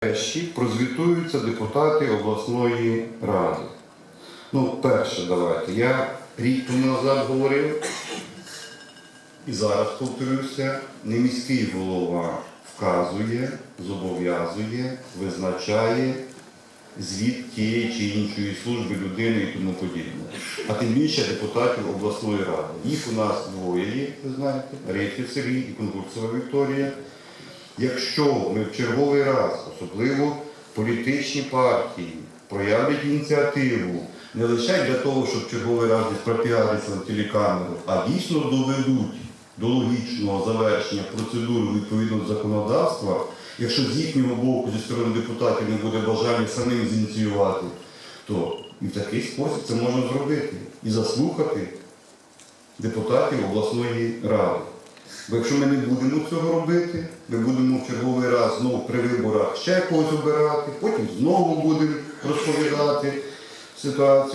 Перші прозвітуються депутати обласної ради. Ну, перше, давайте. Я рік тому назад говорив, і зараз повторюся, не міський голова вказує, зобов'язує, визначає звіт тієї чи іншої служби людини і тому подібне. А тим більше депутатів обласної ради. Їх у нас двоє є, ви знаєте, Рейфів Сергій і Конкурсова Вікторія. Якщо ми в черговий раз, особливо політичні партії, проявлять ініціативу не лише для того, щоб черговий раз десь пропіаритися на телекамеру, а дійсно доведуть до логічного завершення процедури відповідно до законодавства, якщо з їхнього боку, зі сторони депутатів, не буде бажання самим зініціювати, то і в такий спосіб це можна зробити і заслухати депутатів обласної ради. Бо якщо ми не будемо цього робити, ми будемо в черговий раз знову при виборах ще когось обирати, потім знову будемо розповідати ситуацію.